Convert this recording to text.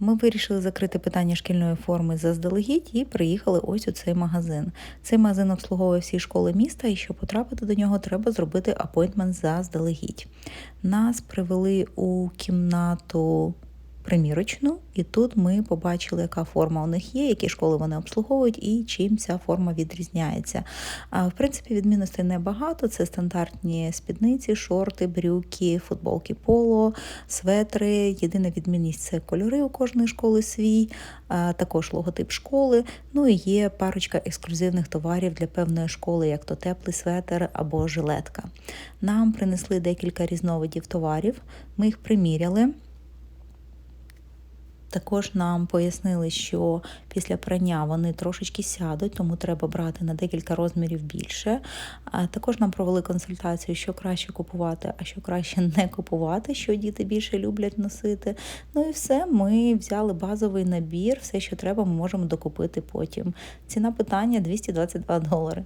Ми вирішили закрити питання шкільної форми заздалегідь і приїхали ось у цей магазин. Цей магазин обслуговує всі школи міста, і щоб потрапити до нього, треба зробити апойтмент заздалегідь. Нас привели у кімнату примірочну, і тут ми побачили, яка форма у них є, які школи вони обслуговують і чим ця форма відрізняється. В принципі, відмінностей небагато. Це стандартні спідниці, шорти, брюки, футболки поло, светри. Єдина відмінність це кольори у кожної школи свій, також логотип школи. Ну і є парочка ексклюзивних товарів для певної школи, як то теплий светр або жилетка. Нам принесли декілька різновидів товарів, ми їх приміряли. Також нам пояснили, що після прання вони трошечки сядуть, тому треба брати на декілька розмірів більше. Також нам провели консультацію, що краще купувати, а що краще не купувати, що діти більше люблять носити. Ну і все, ми взяли базовий набір, все, що треба, ми можемо докупити потім. Ціна питання 222 долари.